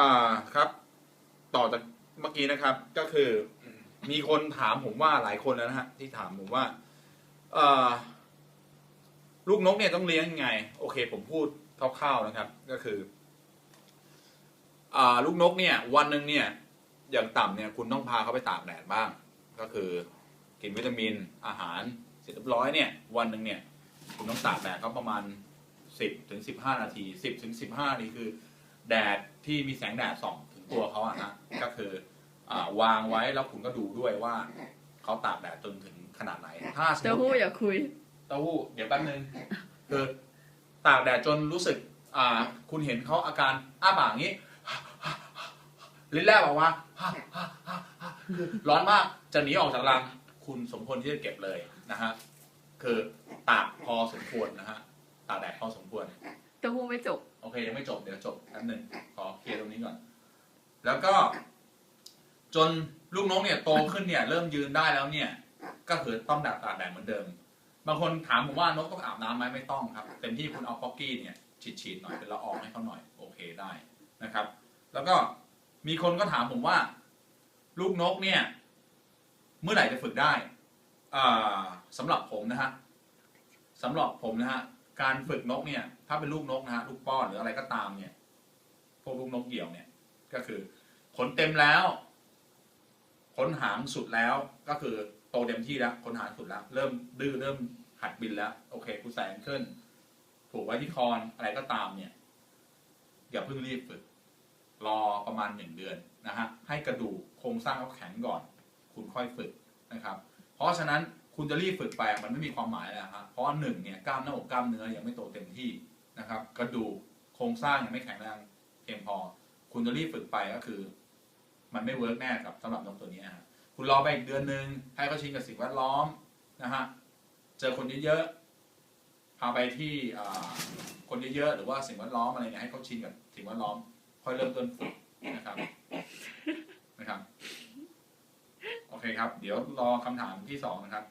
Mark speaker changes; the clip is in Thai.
Speaker 1: อ่าครับ ต่อจากเมื่อกี้นะครับ ก็คือ มีคนถามผมว่าหลายคนแล้วนะฮะที่ถามผมว่าเอ่อลูกนกเนี่ยต้องเลี้ยงยังไง โอเค ผมพูดคร่าวๆนะครับ ก็คืออ่าลูกนกเนี่ย วันหนึ่งเนี่ย อย่างต่ำเนี่ย คุณต้องพาเขาไปตากแดดบ้าง ก็คือ กินวิตามินอาหารเสร็จเรียบร้อยเนี่ย วันหนึ่งเนี่ย คุณต้องตากแดดเขาประมาณสิบถึงสิบห้านาทีสิบถึงสิบห้านาทีคือ แดดที่มีแสงแดดส่องถึงตัวเขาอะฮะก็คืออ่าวางไว้แล้วคุณก็ดูด้วยว่าเขาตากแดดจนถึงขนาดไหน ถ้าสม
Speaker 2: เต้ามหู้
Speaker 1: ติ
Speaker 2: อย่าคุย
Speaker 1: เต้าหู้เดี๋ยวแป๊บนึงคือตากแดดจนรู้สึกอ่าคุณเห็นเขาอาการอ้าปากอย่างนี้ลิ้นแลบออกมาคือร้อนมากจะหนีออกจากรัง คุณสมควรที่จะเก็บเลยนะฮะคือตากพอสมควรนะฮะตากแดดพอสมควร
Speaker 2: เต้าหู้ไม่จบ
Speaker 1: โอเคยังไม่จบเดี๋ยวจบแป๊บหนึ่งขอเคลียร์ตรงนี้ก่อน แล้วก็ จนลูกนกเนี่ยโตขึ้นเนี่ย เริ่มยืนได้แล้วเนี่ย ก็คือต้องดักตาแดดเหมือนเดิม บางคนถามผมว่านกต้องอาบน้ำไหมไม่ต้องครับเต็มที่คุณเอาป๊อกกี้เนี่ยฉีดๆหน่อยเป็นละอองให้เขาหน่อยโอเคได้นะครับ แล้วก็มีคนก็ถามผมว่า ลูกนกเนี่ย เมื่อไหร่จะฝึกได้อ่าสำหรับผมนะฮะสำหรับผมนะฮะ การฝึกนกเนี่ย ถ้าเป็นลูกนกนะฮะลูกป้อนหรืออะไรก็ตามเนี่ย พวกลูกนกเดี่ยวเนี่ย ก็คือขนเต็มแล้ว ขนหางสุดแล้ว ก็คือโตเต็มที่แล้ว ขนหางสุดแล้ว เริ่มดื้อเริ่มหัดบินแล้ว โอเคกูใส่แองเกิลผูกไว้ที่คอนอะไรก็ตามเนี่ยอย่าเพิ่งรีบฝึก รอประมาณหนึ่งเดือนนะฮะให้กระดูกโครงสร้างเขาแข็งก่อน คุณค่อยฝึกนะครับ เพราะฉะนั้น คุณจะรีบฝึกไปมันไม่มีความหมายแล้วฮะเพราะหนึ่งเนี่ยกล้ามหน้าอกกล้ามเนื้อยังไม่โตเต็มที่นะครับกระดูกโครงสร้างยังไม่แข็งแรงเพียงพอ คุณจะรีบฝึกไปก็คือ มันไม่เวิร์กแน่กับสำหรับนกตัวนี้ฮะคุณรอไปอีกเดือนหนึ่งให้เขาชินกับสิ่งแวดล้อมนะฮะเจอคนเยอะๆพาไปที่คนเยอะๆหรือว่าสิ่งแวดล้อมอะไรเนี่ยให้เขาชินกับสิ่งแวดล้อม ค่อยเริ่มต้นฝึกนะครับนะครับ โอเคครับ เดี๋ยวรอคำถามที่สองนะครับ